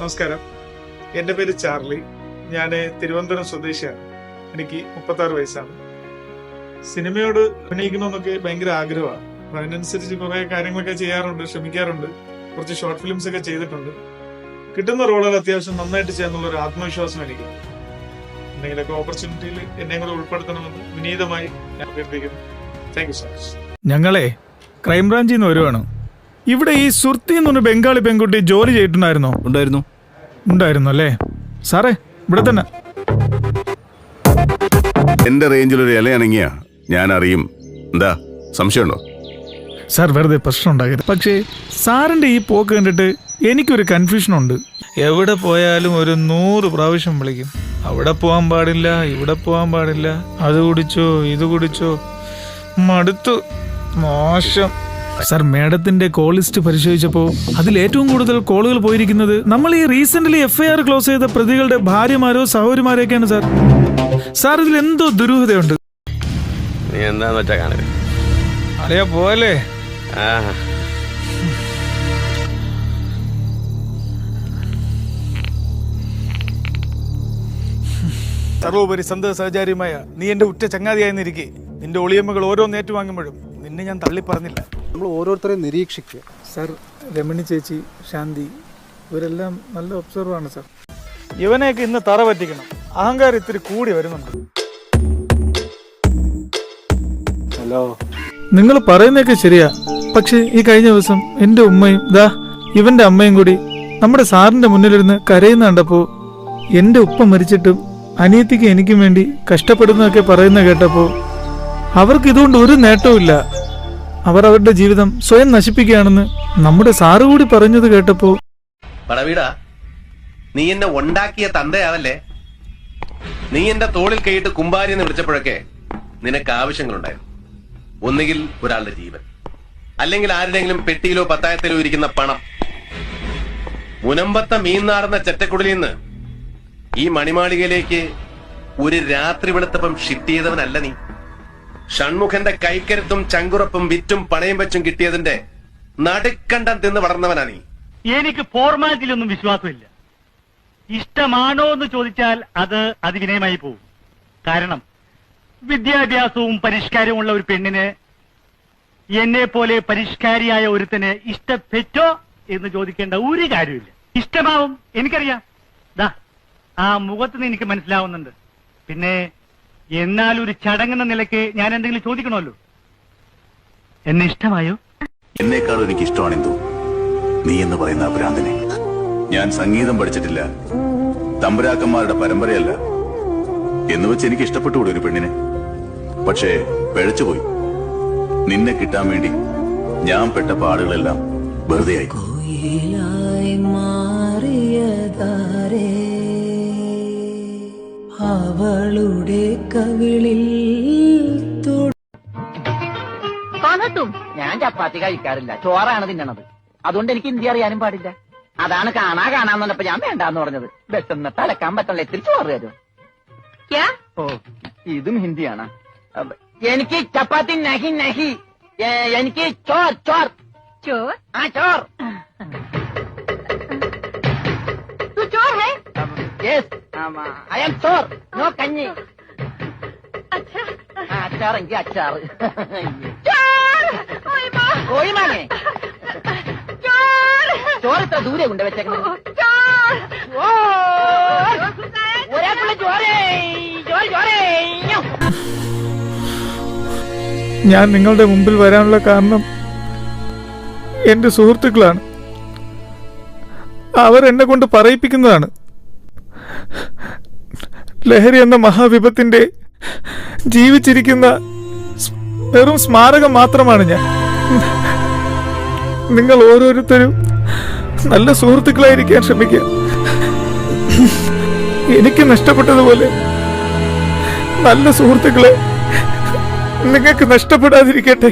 നമസ്കാരം. എന്റെ പേര് ചാർലി. ഞാൻ തിരുവനന്തപുരം സ്വദേശിയാണ്. എനിക്ക് മുപ്പത്തി ആറ് വയസ്സാണ്. സിനിമയോട് അഭിനയിക്കണമെന്നൊക്കെ ഭയങ്കര ആഗ്രഹമാണ്. അതിനനുസരിച്ച് കുറെ കാര്യങ്ങളൊക്കെ ചെയ്യാറുണ്ട് ശ്രമിക്കാറുണ്ട്. കുറച്ച് ഷോർട്ട് ഫിലിംസ് ഒക്കെ ചെയ്തിട്ടുണ്ട്. കിട്ടുന്ന റോളുകൾ അത്യാവശ്യം നന്നായിട്ട് ചെയ്യാന്നുള്ള ഒരു ആത്മവിശ്വാസം എനിക്ക്. എന്തെങ്കിലുമൊക്കെ ഓപ്പർച്യൂണിറ്റിയിൽ എന്നെ കൂടെ ഉൾപ്പെടുത്തണമെന്ന് വിനീതമായി ഞാൻ അഭ്യർത്ഥിക്കുന്നു. താങ്ക് യു സോ മച്ച് ഞങ്ങളെ ക്രൈംബ്രാഞ്ചിൽ നിന്ന് വരുവാണ്. ഇവിടെ ഈ സുർത്തി എന്ന് പറഞ്ഞ ബംഗാളി പെൺകുട്ടി ജോലി ചെയ്തിട്ടുണ്ടായിരുന്നോ? ഉണ്ടായിരുന്നു. ഉണ്ടായിരുന്നു അല്ലേ? സാറേ ഇവിടെ തന്നെ. എന്റെ റേഞ്ചിൽ ഒരു ഇലയണങ്ങിയ. ഞാൻ അറിയും. എന്താ സംശയമുണ്ടോ? സാർ വെറുതെ പ്രശ്നം ഉണ്ടാകരുത് പക്ഷേ സാറിന്റെ ഈ പോക്ക് കണ്ടിട്ട് എനിക്കൊരു കൺഫ്യൂഷൻ ഉണ്ട്. എവിടെ പോയാലും ഒരു നൂറ് പ്രാവശ്യം വിളിക്കും. അവിടെ പോകാൻ പാടില്ല ഇവിടെ പോകാൻ പാടില്ല. അത് കുടിച്ചോ ഇത് കുടിച്ചോ. മടുത്തു. മോശം. സാർ മേഡത്തിന്റെ കോൾ ലിസ്റ്റ് പരിശോധിച്ചപ്പോൾ അതിൽ ഏറ്റവും കൂടുതൽ കോളുകൾ പോയിരിക്കുന്നത് നമ്മൾ ഈ recent F I R close ചെയ്ത പ്രതികളുടെ ഭാര്യമാരോ സഹോദരിമാരോ ഒക്കെയാണ് സാർ. സാർ ഇതിൽ എന്തോ ദുരൂഹതയുണ്ട്. നീ എന്താന്ന് വെച്ചാ അറിയാ പോലെ ആ. സർവോപരി സന്ത സഹചാരിയുമായ നീ എന്റെ ഉറ്റ ചങ്ങാതിയായിരുന്നിരിക്കെ നിന്റെ ഒളിയമ്മകൾ ഓരോന്ന് ഏറ്റുവാങ്ങുമ്പോഴും നിന്നെ ഞാൻ തള്ളി പറഞ്ഞില്ല നമ്മൾ ഓരോരുത്തരെയും നിരീക്ഷിക്കുക. സർ രമണി ചേച്ചി ശാന്തി ഇവരെല്ലാം നല്ല ഒബ്സർവ് ആണ് സർ. ഇവനെയൊക്കെ ഇന്ന് തറ പറ്റിക്കണം അഹങ്കാരം ഇത്തിരി കൂടി വരുന്നുണ്ട്. ഹലോ. നിങ്ങൾ പറയുന്നതൊക്കെ ശരിയാ. പക്ഷെ ഈ കഴിഞ്ഞ ദിവസം എന്റെ ഉമ്മയും ദാ ഇവന്റെ അമ്മയും കൂടി നമ്മുടെ സാറിന്റെ മുന്നിലിരുന്ന് കരയുന്ന കണ്ടപ്പോ എന്റെ ഉപ്പ മരിച്ചിട്ടും അനിയത്തിക്ക് എനിക്കും വേണ്ടി കഷ്ടപ്പെടുന്നതൊക്കെ പറയുന്ന കേട്ടപ്പോ അവർക്ക് ഇതുകൊണ്ട് ഒരു നേട്ടവുമില്ല. അവർ അവരുടെ ജീവിതം സ്വയം നശിപ്പിക്കുകയാണെന്ന് നമ്മുടെ സാറ് കൂടി പറഞ്ഞത് കേട്ടപ്പോ പടവീടാ നീ എന്നെ ഉണ്ടാക്കിയ തന്തയാവല്ലേ നീ എന്റെ തോളിൽ കൈയിട്ട് കുമ്പാരി എന്ന് വിളിച്ചപ്പോഴൊക്കെ നിനക്ക് ആവശ്യങ്ങളുണ്ടായിരുന്നു. ഒന്നുകിൽ ഒരാളുടെ ജീവൻ അല്ലെങ്കിൽ ആരുടെങ്കിലും പെട്ടിയിലോ പത്തായത്തിലോ ഇരിക്കുന്ന പണം. മുനമ്പത്ത മീൻ നാടുന്ന ചെറ്റക്കുടലിൽ നിന്ന് ഈ മണിമാളികയിലേക്ക് ഒരു രാത്രി വെളുത്തപ്പം ഷിഫ്റ്റ് ചെയ്തവനല്ല നീ. ഷൺമുഖന്റെ കൈക്കരുത്തും ചങ്കുറപ്പും വിറ്റും പണയും വെച്ചും കിട്ടിയതിന്റെ നടുക്കണ്ടം തിന്ന് വളർന്നവനാ നീ എനിക്ക് ഫോർമാലിറ്റിയിലൊന്നും വിശ്വാസമില്ല. ഇഷ്ടമാണോ എന്ന് ചോദിച്ചാൽ അത് അതിവിനയമായി പോകും. കാരണം വിദ്യാഭ്യാസവും പരിഷ്കാരവും ഉള്ള ഒരു പെണ്ണിന് എന്നെ പോലെ പരിഷ്കാരിയായ ഒരുത്തന് ഇഷ്ടപ്പെറ്റോ എന്ന് ചോദിക്കേണ്ട ഒരു കാര്യമില്ല ഇഷ്ടമാവും എനിക്കറിയാം. ദാ ആ മുഖത്ത് നിന്ന് എനിക്ക് മനസ്സിലാവുന്നുണ്ട്. പിന്നെ എന്നാൽ ഒരു ചടങ്ങെന്ന നിലയ്ക്ക് ഞാൻ എന്തെങ്കിലും ചോദിക്കണമല്ലോ. എന്നെ ഇഷ്ടമായോ? എന്നേക്കാൾ എനിക്ക് ഇഷ്ടമാണെന്തോ നീ എന്ന് പറയുന്ന ആ ഭ്രാന്തനെ. ഞാൻ സംഗീതം പഠിച്ചിട്ടില്ല. തമ്പുരാക്കന്മാരുടെ പരമ്പരയല്ല. എന്ന് വെച്ച് എനിക്ക് ഇഷ്ടപ്പെട്ടുകൂടെ ഒരു പെണ്ണിനെ? പക്ഷേ പിഴച്ചുപോയി. നിന്നെ കിട്ടാൻ വേണ്ടി ഞാൻ പെട്ട പാടുകളെല്ലാം വെറുതെയായി. കോയിലായി മാറിയതാരേ അവളുടെ കവിളിൽ കാണട്ടും ഞാൻ ചപ്പാത്തി കഴിക്കാറില്ല ചോറാണ് തിന്നണത് അതുകൊണ്ട് എനിക്ക് ഇന്ത്യ അറിയാനും പാടില്ല അതാണ് കാണാ കാണാന്ന് പറഞ്ഞപ്പോ ഞാൻ വേണ്ടാന്ന് പറഞ്ഞത് വിശന്ന് തലക്കാൻ പറ്റില്ല ഇത്തിരി ചോറ് തരും ഓ ഇതും ഹിന്ദിയാണ് എനിക്ക് ചപ്പാത്തി നഹി നഹി എനിക്ക് ചോർ ചോർ ചോർ ആ ചോർ ചോർ yes I am Chor no കഞ്ഞി. ആ, അച്ചാറെങ്കിൽ അച്ചാറ് കോഴിമാനെ ചോറ്. ഇത്ര ദൂരെ കൊണ്ട് വെച്ചേക്കുന്നത് ഒരാൾക്കുള്ള ചോറ്. ചോറേ. ഞോ. ഞാൻ നിങ്ങളുടെ മുമ്പിൽ വരാനുള്ള കാരണം എന്റെ സുഹൃത്തുക്കളാണ്. അവർ എന്നെ കൊണ്ട് പറയിപ്പിക്കുന്നതാണ്. ലഹരി എന്ന മഹാവിപത്തിന്റെ ജീവിച്ചിരിക്കുന്ന വെറും സ്മാരകം മാത്രമാണ് ഞാൻ. നിങ്ങൾ ഓരോരുത്തരും നല്ല സുഹൃത്തുക്കളായിരിക്കാൻ ശ്രമിക്കുക. എനിക്ക് നഷ്ടപ്പെട്ടതുപോലെ നല്ല സുഹൃത്തുക്കളെ നിങ്ങൾക്ക് നഷ്ടപ്പെടാതിരിക്കട്ടെ.